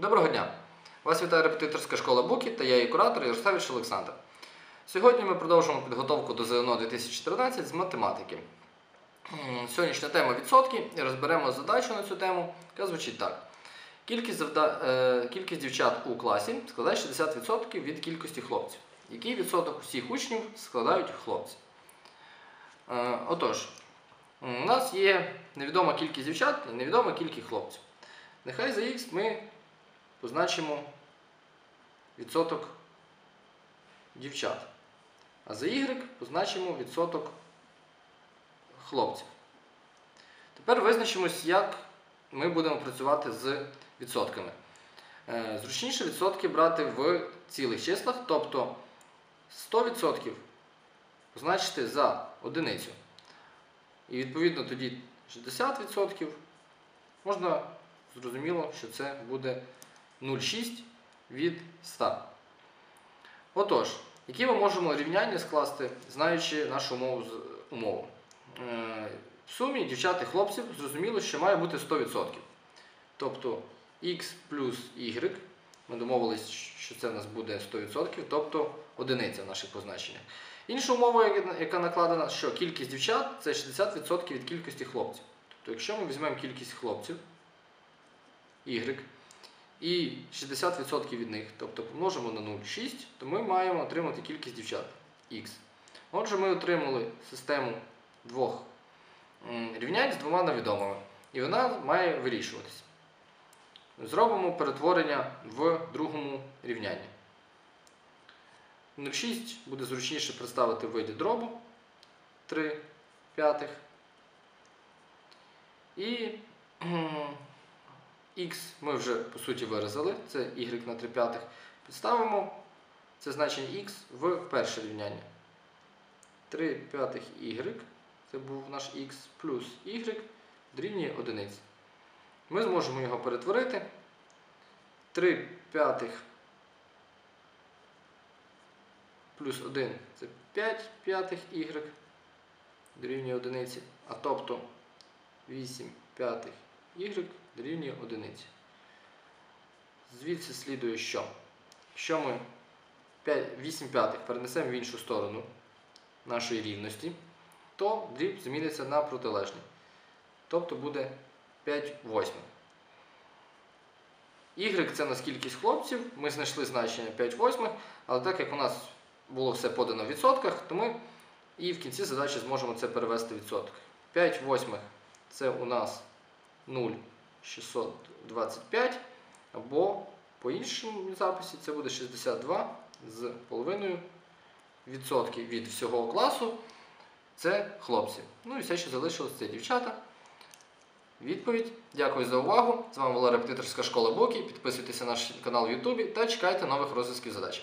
Доброго дня! Вас вітає репетиторська школа Букі та я її куратор Ярославіч Олександр. Сьогодні ми продовжуємо підготовку до ЗНО 2014 з математики. Сьогоднішня тема відсотки і розберемо задачу на цю тему, яка звучить так. Кількість, завда... е, кількість дівчат у класі складає 60% від кількості хлопців. Який відсоток усіх учнів складають хлопці? Е, Отож, у нас є невідома кількість дівчат і невідома кількість хлопців. Нехай за х ми позначимо відсоток дівчат. А за y позначимо відсоток хлопців. Тепер визначимось, як ми будемо працювати з відсотками. Е, Зручніше відсотки брати в цілих числах, тобто 100% позначити за одиницю. І відповідно тоді 60% можна зрозуміло, що це буде 0,6 від 100. Отож, які ми можемо рівняння скласти, знаючи нашу умову, умову? Е, В сумі дівчат і хлопців зрозуміло, що має бути 100%. Тобто x плюс y, ми домовились, що це в нас буде 100%, тобто одиниця в наших позначеннях. Інша умова, яка накладена, що кількість дівчат це 60% від кількості хлопців. Тобто, якщо ми візьмемо кількість хлопців, y, і 60% від них, тобто помножимо на 0,6, то ми маємо отримати кількість дівчат x. Отже, ми отримали систему двох рівнянь з двома невідомими. І вона має вирішуватися. Зробимо перетворення в другому рівнянні. 0,6 буде зручніше представити в виді дробу 3 п'ятих. І Х ми вже по суті виразили, це y на 3 п'ятих. Підставимо це значення х в перше рівняння. 3 п'ятих y, це був наш х, плюс y дорівнює 1. Ми зможемо його перетворити. 3 п'ятих плюс 1 це 5 п'ятих y дорівнює 1, а тобто 8 п'ятих y дорівнює 1. Звідси слідує, що якщо ми 5, 8 п'ятих перенесемо в іншу сторону нашої рівності, то дріб зміниться на протилежний. Тобто буде 5 восьмих. Y це у нас кількість хлопців, ми знайшли значення 5 восьмих, але так як у нас було все подано в відсотках, то ми і в кінці задачі зможемо це перевести в відсоток. 5 восьмих це у нас 0,625, або по іншому записі це буде 62 з половиною відсотків від всього класу. Це хлопці. Ну і все, що залишилось, це дівчата. Відповідь. Дякую за увагу. З вами була репетиторська школа Бокі. Підписуйтесь на наш канал в Ютубі та чекайте нових розв'язків задач.